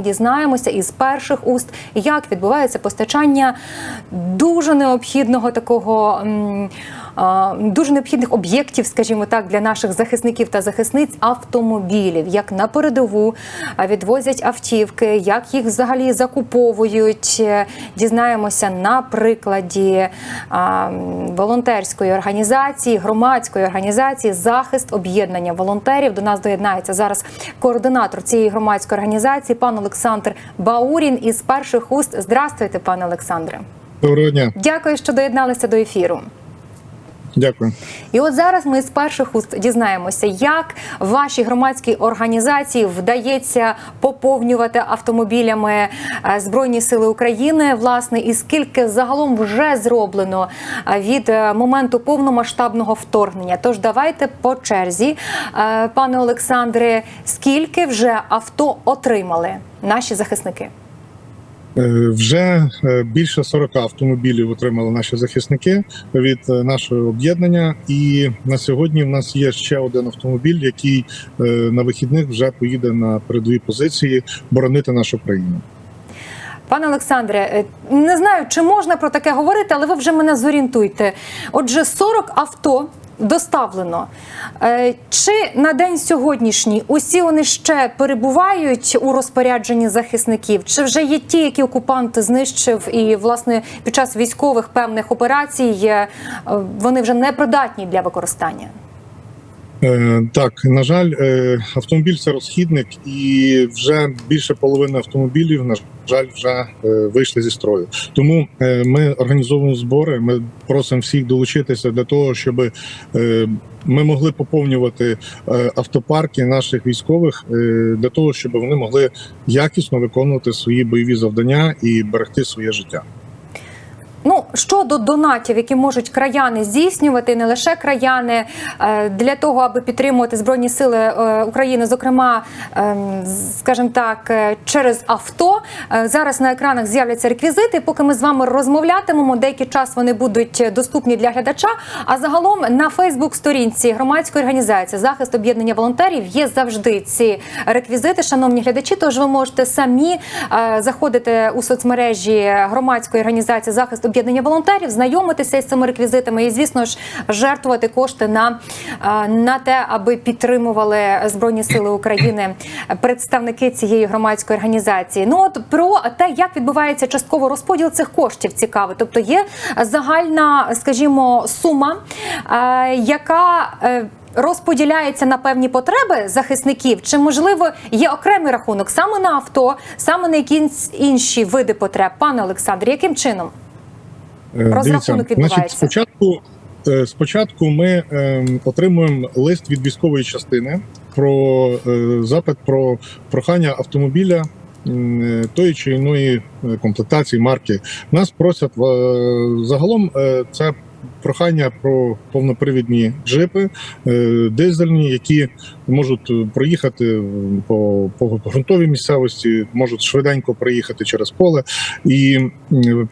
ми дізнаємося із перших уст, як відбувається постачання дуже необхідного такого. Дуже необхідних об'єктів, скажімо так, для наших захисників та захисниць автомобілів, як на передову відвозять автівки, як їх взагалі закуповують. Дізнаємося на прикладі волонтерської організації, громадської організації захист об'єднання волонтерів. До нас доєднається зараз координатор цієї громадської організації, пан Олександр Баурін. Із перших уст здравствуйте, пане Олександре. Доброго дня, Дякую, що доєдналися до ефіру. Дякую. І от зараз ми з перших уст дізнаємося, як вашій громадській організації вдається поповнювати автомобілями е, Збройні Сили України, власне, і скільки загалом вже зроблено е, від е, моменту повномасштабного вторгнення. Тож давайте по черзі, пане Олександре, скільки вже авто отримали наші захисники? Е, Вже е, більше 40 автомобілів отримали наші захисники від е, нашого об'єднання. І на сьогодні в нас є ще один автомобіль, який на вихідних вже поїде на передові позиції боронити нашу країну. Пане Олександре, не знаю, чи можна про таке говорити, але ви вже мене зорієнтуйте. Отже, 40 авто доставлено. Е, Чи на день сьогоднішній усі вони ще перебувають у розпорядженні захисників? Чи вже є ті, які окупант знищив, і власне під час військових певних операцій е, вони вже не придатні для використання? Е, Так, на жаль, автомобіль це розхідник, і вже більше половини автомобілів, на жаль, вже е, вийшли зі строю. Тому е, ми організовуємо збори. Ми просимо всіх долучитися для того, щоб е, ми могли поповнювати автопарки наших військових для того, щоб вони могли якісно виконувати свої бойові завдання і берегти своє життя. Ну щодо донатів, які можуть краяни здійснювати, не лише краяни е, для того, аби підтримувати збройні сили е, України, зокрема, ем, скажімо так, е, через авто. Зараз на екранах з'являться реквізити. Поки ми з вами розмовлятимемо, деякий час вони будуть доступні для глядача. А загалом на Фейсбук-сторінці громадської організації захист об'єднання волонтерів є завжди ці реквізити, шановні глядачі. Тож ви можете самі заходити у соцмережі громадської організації захист об'єднання волонтерів, знайомитися з цими реквізитами і, звісно ж, жертвувати кошти на, е, на те, аби підтримували збройні сили України представники цієї громадської організації. Ну от про те, як відбувається частково розподіл цих коштів, цікаво. Тобто є загальна, скажімо, сума, е, яка е, Розподіляється на певні потреби захисників, чи можливо є окремий рахунок саме на авто, саме на якісь інші види потреб, пане Олександре, яким чином? Е, Розрахунок дивіться. Значить, спочатку, е, спочатку ми е, отримуємо лист від військової частини про е, запит про прохання автомобіля. е, Тої чи іної комплектації марки нас просять е, загалом. е, Це прохання про повнопривідні джипи е, дизельні, які можуть е, проїхати е, по, по ґрунтовій місцевості, можуть швиденько проїхати через поле. І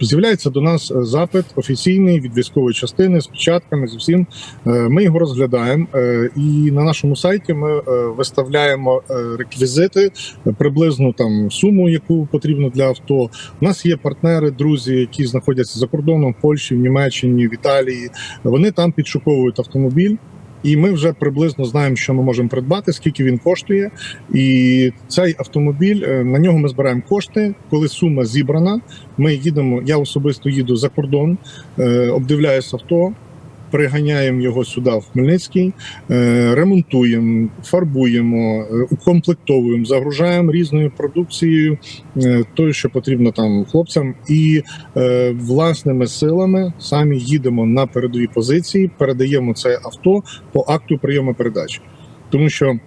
з'являється до нас запит офіційний від військової частини з печатками, з усім. Е, Ми його розглядаємо, е, і на нашому сайті ми е, виставляємо е, реквізити, е, приблизну там суму, яку потрібно для авто. У нас є партнери, друзі, які знаходяться за кордоном в Польщі, в Німеччині, в Італії. Вони там підшуковують автомобіль. І ми вже приблизно знаємо, що ми можемо придбати, скільки він коштує. І цей автомобіль е, на нього ми збираємо кошти. Коли сума зібрана, ми їдемо. Я особисто їду за кордон, е, обдивляюсь авто, приганяємо його сюди в Хмельницький, е, ремонтуємо, фарбуємо, е, укомплектовуємо, загружаємо різною продукцією, е, тою, що потрібно там хлопцям, і власними силами самі їдемо на передові позиції, передаємо це авто по акту прийому передач, тому що.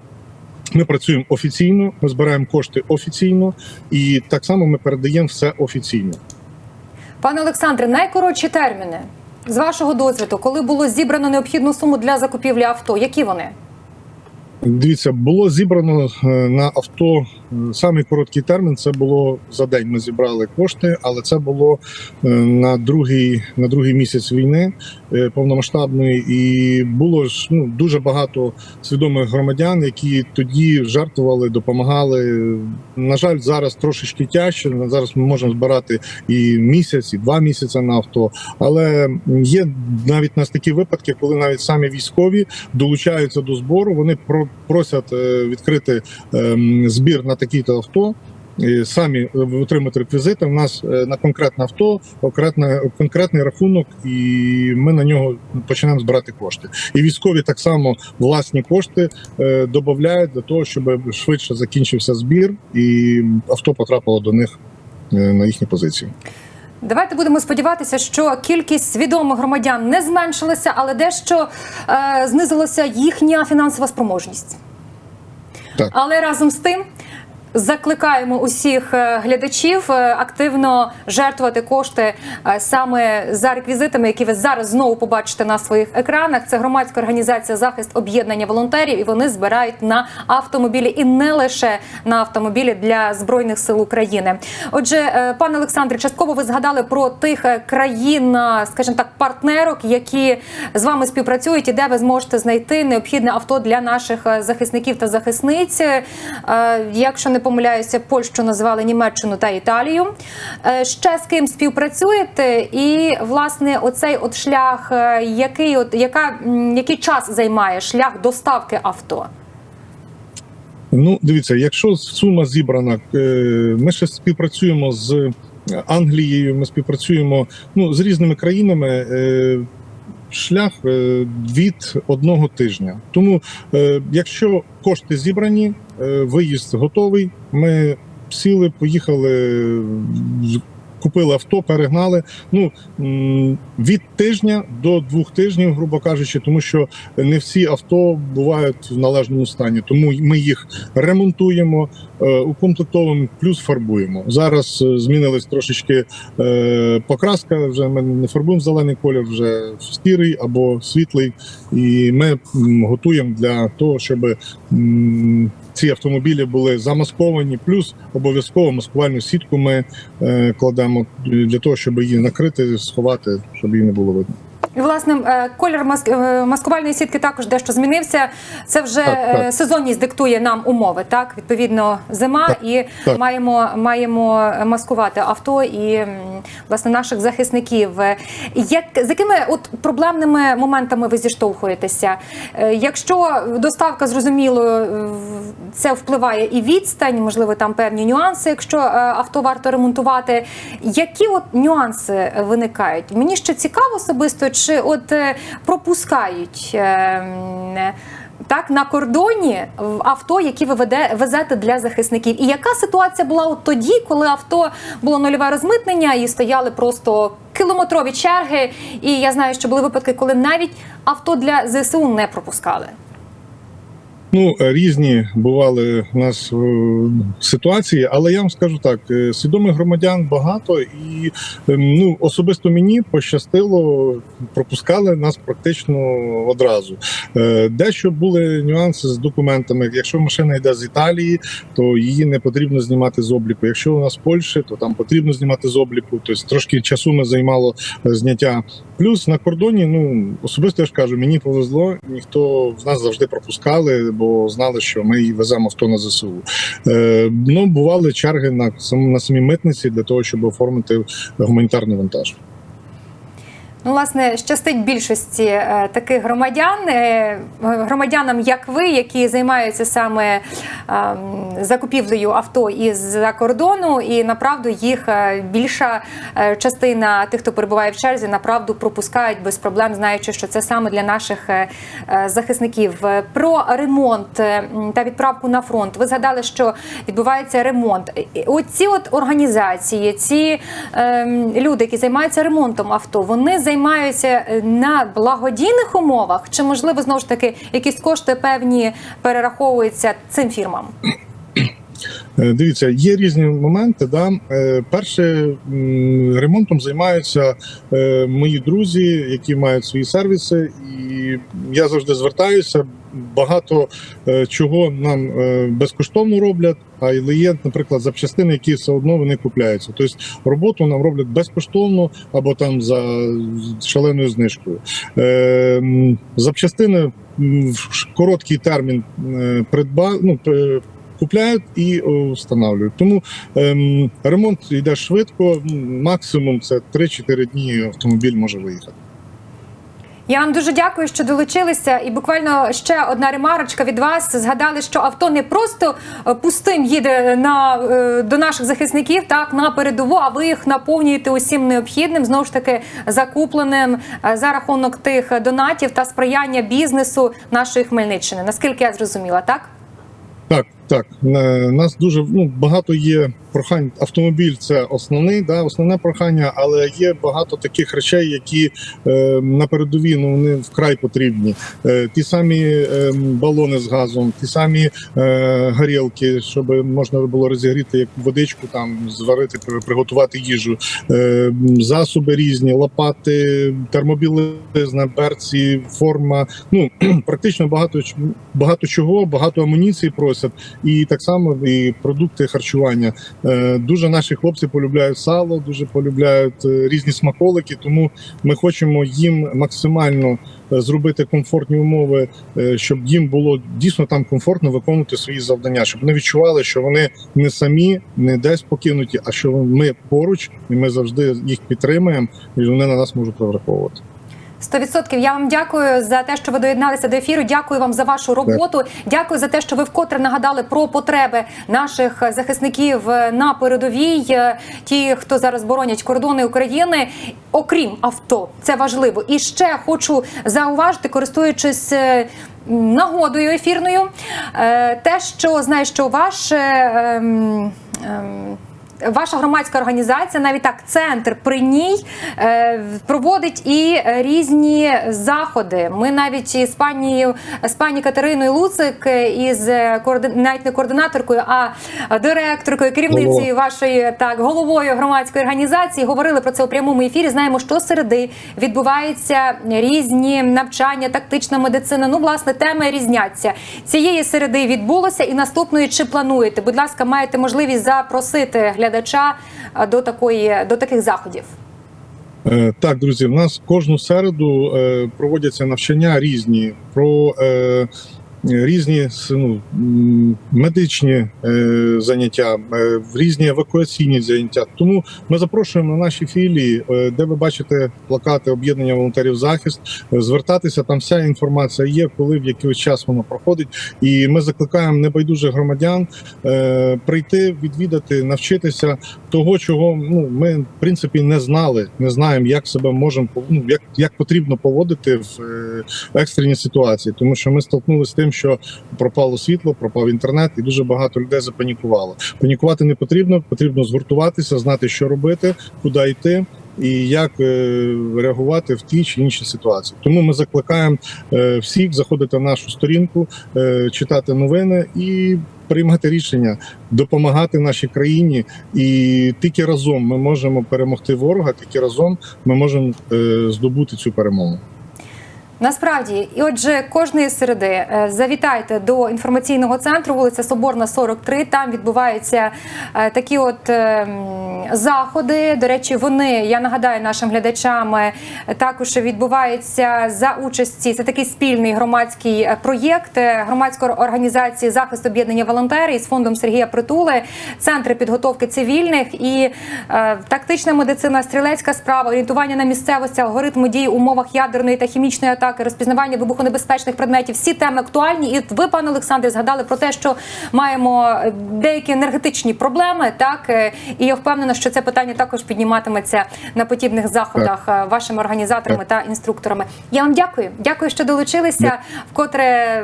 Ми працюємо офіційно, ми збираємо кошти офіційно, і так само ми передаємо все офіційно. Пане Олександре, найкоротші терміни з вашого досвіду, коли було зібрано необхідну суму для закупівлі авто, які вони? Дивіться, було зібрано е, на авто Самий короткий термін це було за день. Ми зібрали кошти, але це було е, на другий на другий місяць війни е, повномасштабної, і було ж ну дуже багато свідомих громадян, які тоді жертвували, допомагали. На жаль, зараз трошечки тяжче. Зараз ми можемо збирати і місяць, і два місяці на авто. Але є навіть у нас такі випадки, коли навіть самі військові долучаються до збору. Вони про- просять е, відкрити ем, збір на такі-то авто. і Самі отримати реквізити. У нас е, на конкретне авто конкретний рахунок, і ми на нього починаємо збирати кошти. І військові так само власні кошти е, додають для того, щоб швидше закінчився збір, і авто потрапило до них е, на їхні позиції. Давайте будемо сподіватися, що кількість свідомих громадян не зменшилася, але дещо е, знизилася їхня фінансова спроможність. Так. Але разом з тим. Закликаємо усіх е, глядачів е, активно жертвувати кошти е, саме за реквізитами, які ви зараз знову побачите на своїх екранах. Це громадська організація захист об'єднання волонтерів, і вони збирають на автомобілі і не лише на автомобілі для збройних сил України. Отже, пане Олександре, частково ви згадали про тих країн, скажімо так, партнерок, які з вами співпрацюють, і де ви зможете знайти необхідне авто для наших захисників та захисниць. Якщо не помиляюся, Польщу назвали Німеччину та Італію. Е, Ще з ким співпрацюєте? І власне оцей от шлях, е, який от яка який час займає шлях доставки авто? Ну, дивіться, якщо сума зібрана, е, ми ще співпрацюємо з Англією, ми співпрацюємо ну, з різними країнами. Шлях е, від одного тижня. Тому, е, якщо кошти зібрані, е, виїзд готовий. Ми сіли, поїхали, купили авто, перегнали. Ну від тижня до двох тижнів, грубо кажучи, тому що не всі авто бувають в належному стані. Тому ми їх ремонтуємо, е, укомплектовуємо, плюс фарбуємо. Зараз е, змінилась трошечки е, покраска. Вже ми не фарбуємо зелений колір, вже в сірий або світлий. І ми готуємо для того, щоб ці автомобілі були замасковані. Плюс обов'язково маскувальну сітку ми е, кладемо для того, щоб її накрити, сховати, щоб її не було видно. І, власне, е, колір е, маскувальної сітки також дещо змінився. Це вже Так, так. е, сезонність диктує нам умови. Так, відповідно, зима, Так, і так. маємо маємо маскувати авто і власне наших захисників. Як з якими от проблемними моментами ви зіштовхуєтеся? Якщо доставка зрозуміло, це впливає і відстань, можливо, там певні нюанси, якщо авто варто ремонтувати. Які от нюанси виникають? Мені ще цікаво особисто, чи от е, пропускають. е, Так, на кордоні в авто, які ви веде, везете для захисників. І яка ситуація була от тоді, коли авто було нульове розмитнення і стояли просто кілометрові черги? І я знаю, що були випадки, коли навіть авто для ЗСУ не пропускали. Ну, е, різні бували у нас е, ситуації, але я вам скажу так: е, свідомих громадян багато, і е, ну особисто мені пощастило, пропускали нас практично одразу. Дещо були нюанси з документами. Якщо машина йде з Італії, то її не потрібно знімати з обліку. Якщо вона з Польщі, то там потрібно знімати з обліку. Тобто трошки часу ми займало зняття. Плюс на кордоні, ну особисто я ж кажу, мені повезло, ніхто з нас завжди пропускали, бо знали, що ми її веземо авто на ЗСУ. Е, ну, бували черги на на самій митниці для того, щоб оформити гуманітарний вантаж. Ну, власне, щастить більшості е, таких громадян, е, громадянам, як ви, які займаються саме е, закупівлею авто із-за кордону, і направду їх е, більша е, частина тих, хто перебуває в черзі, направду пропускають без проблем, знаючи, що це саме для наших е, е, захисників. Е, Про ремонт е, та відправку на фронт. Ви згадали, що відбувається ремонт. Оці от організації, ці е, люди, які займаються ремонтом авто, вони займаються е, на благодійних умовах, чи можливо знову ж таки якісь кошти певні перераховуються цим фірмам? Е, Дивіться, є різні моменти. Да? Е, Перше ремонтом займаються мої друзі, які мають свої сервіси, і я завжди звертаюся. Багато е, чого нам е, безкоштовно роблять. А є, наприклад, запчастини, які все одно вони купляються. Тобто роботу нам роблять безкоштовно або там за шаленою знижкою. Е, запчастини в короткий термін е, придба, ну, купляють і встановлюють. Тому ем, ремонт йде швидко. Максимум це 3-4 дні автомобіль може виїхати. Я вам дуже дякую, що долучилися. І буквально ще одна ремарочка від вас. Згадали, що авто не просто е, пустим їде на е, до наших захисників, так на передову, а ви їх наповнюєте усім необхідним, знову ж таки закупленим е, за рахунок тих донатів та сприяння бізнесу нашої Хмельниччини. Наскільки я зрозуміла, так? Так, так. Е, Нас дуже ну, багато є прохань. Автомобіль це основний, да, основне прохання, але є багато таких речей, які е, на передовій ну, вони вкрай потрібні. Е, ті самі е, балони з газом, ті самі е, горілки, щоб можна було розігріти як водичку, там зварити, приготувати їжу, е, засоби різні, лопати, термобілизна, берці, форма. Ну практично багато багато чого, багато амуніції просять, і так само і продукти харчування. Е, Дуже наші хлопці полюбляють сало, дуже полюбляють е, різні смаколики. Тому ми хочемо їм максимально е, зробити комфортні умови, щоб їм було дійсно там комфортно виконувати свої завдання, щоб вони відчували, що вони не самі, не десь покинуті, а що ми поруч, і ми завжди їх підтримуємо, і вони на нас можуть розраховувати. 100%. Я вам дякую за те, що ви доєдналися до ефіру. Дякую вам за вашу роботу. Дякую за те, що ви вкотре нагадали про потреби наших захисників на передовій. Е, Ті, хто зараз боронять кордони України, окрім авто, це важливо. І ще хочу зауважити, користуючись. е, Нагодою ефірною, е, те, що знаю, що ваш ем, ем, Ваша громадська організація, навіть так, центр при ній е, проводить і різні заходи. Ми навіть із пані з пані Катериною Луцик, е, із е, навіть не координаторкою, а директоркою, керівницею вашої так головою громадської організації говорили про це у прямому ефірі. Знаємо, що середи відбуваються різні навчання, тактична медицина. Ну, власне, теми різняться. Цієї середи відбулося і наступної чи плануєте? Будь ласка, маєте можливість запросити глядача е, до такої до таких заходів. Е, Так, друзі, в нас кожну середу е, проводяться навчання різні про різні ну, медичні е, заняття, е, різні евакуаційні заняття. Тому ми запрошуємо на наші філії, е, де ви бачите плакати об'єднання волонтерів захист. е, Звертатися там вся інформація є, коли в якийсь час воно проходить. І ми закликаємо небайдужих громадян прийти, відвідати, навчитися того, чого ну ми в принципі не знали, не знаємо, як себе можемо ну, як, як потрібно поводити в екстреній ситуації, тому що ми столкнулися з тим, що пропало світло, пропав інтернет, і дуже багато людей запанікувало. Панікувати не потрібно, потрібно згуртуватися, знати, що робити, куди йти. І як е, реагувати в тій чи іншій ситуації, тому ми закликаємо е, всіх заходити на нашу сторінку, е, читати новини і приймати рішення, допомагати нашій країні, і тільки разом ми можемо перемогти ворога, тільки разом ми можемо здобути цю перемогу. Насправді, і отже, кожної середи е, завітайте до інформаційного центру, вулиця Соборна, 43. Там відбуваються е, такі от е, заходи. До речі, вони я нагадаю нашим глядачам також відбуваються за участі. Це такий спільний громадський проєкт громадської організації захист об'єднання волонтерів із фондом Сергія Притули, центри підготовки цивільних і тактична медицина, стрілецька справа, орієнтування на місцевості, алгоритми дій в умовах ядерної та хімічної атаки, розпізнавання вибухонебезпечних предметів. Всі теми актуальні. І ви, пане Олександре, згадали про те, що маємо деякі енергетичні проблеми. Так е, і я впевнена, що це питання також підніматиметься на подібних заходах е, вашими організаторами та інструкторами. Я вам дякую. Дякую, що долучилися. Вкотре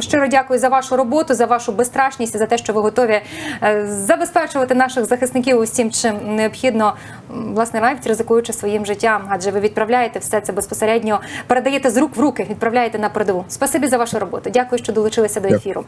щиро дякую за вашу роботу, за вашу безстрашність і за те, що ви готові е, забезпечувати наших захисників усім, чим необхідно, власне, навіть ризикуючи своїм життям, адже ви відправляєте все це безпосередньо, передаєте з рук в руки, відправляєте на передову. Спасибі за вашу роботу. Дякую, що долучилися до Дякую. ефіру.